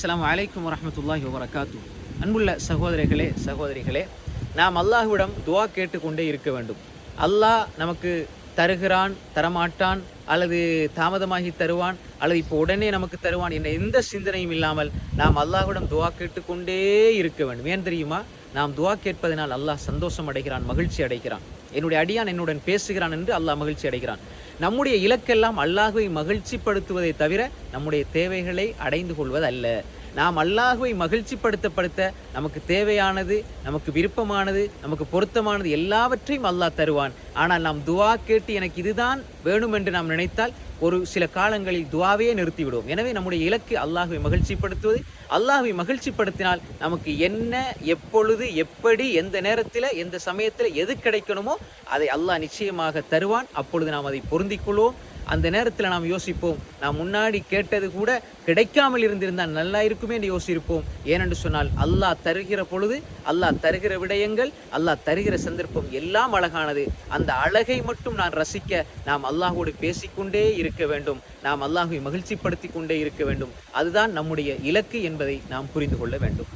அஸ்லாம் வலைக்கம் வரமத்துல்லாஹி வபரகாத்து அன்புள்ள சகோதரிகளே சகோதரிகளே நாம் அல்லாஹ்விடம் துவா கேட்டுக்கொண்டே இருக்க வேண்டும். அல்லாஹ் நமக்கு தருகிறான் தரமாட்டான் அல்லது தாமதமாகி தருவான் அல்லது இப்போ உடனே நமக்கு தருவான் என்ற எந்த சிந்தனையும் இல்லாமல் நாம் அல்லாஹ்விடம் துவா கேட்டுக்கொண்டே இருக்க வேண்டும். ஏன் தெரியுமா? நாம் துவா கேட்பதனால் அல்லாஹ் சந்தோஷம் அடைகிறான் மகிழ்ச்சி அடைகிறான். என்னுடைய அடியான் என்னுடன் பேசுகிறான் என்று அல்லாஹ் மகிழ்ச்சி அடைகிறான். நம்முடைய இலக்கெல்லாம் அல்லாஹுவை மகிழ்ச்சிப்படுத்துவதை தவிர நம்முடைய தேவைகளை அடைந்து கொள்வதல்ல. நாம் அல்லாஹுவை மகிழ்ச்சிப்படுத்தப்படுத்த நமக்கு தேவையானது நமக்கு விருப்பமானது நமக்கு பொருத்தமானது எல்லாவற்றையும் அல்லாஹ் தருவான். ஆனால் நாம் துவா கேட்டு எனக்கு இதுதான் வேணும் என்று நாம் நினைத்தால் ஒரு சில காலங்களில் துவாவையே நிறுத்திவிடுவோம். எனவே நம்முடைய இலக்கு அல்லாஹுவை மகிழ்ச்சிப்படுத்துவது. அல்லாஹுவை மகிழ்ச்சிப்படுத்தினால் நமக்கு என்ன எப்பொழுது எப்படி எந்த நேரத்தில் எந்த சமயத்தில் எது கிடைக்கணுமோ அதை அல்லாஹ் நிச்சயமாக தருவான். அப்பொழுது நாம் அதை பொருந்திக் கொள்வோம். அந்த நேரத்தில் நாம் யோசிப்போம். நாம் முன்னாடி கேட்டது கூட கிடைக்காமல் இருந்திருந்தால் நல்லா இருக்குமே என்று யோசிப்போம். ஏனென்று சொன்னால் அல்லாஹ் தருகிற பொழுது அல்லாஹ் தருகிற விடயங்கள் அல்லாஹ் தருகிற சந்தர்ப்பம் எல்லாம் அழகானது. அந்த அழகை மட்டும் நான் ரசிக்க நாம் அல்லாஹோடு பேசிக்கொண்டே இருக்க வேண்டும். நாம் அல்லாஹை மகிழ்ச்சிப்படுத்தி கொண்டே இருக்க வேண்டும். அதுதான் நம்முடைய இலக்கு என்பதை நாம் புரிந்து கொள்ள வேண்டும்.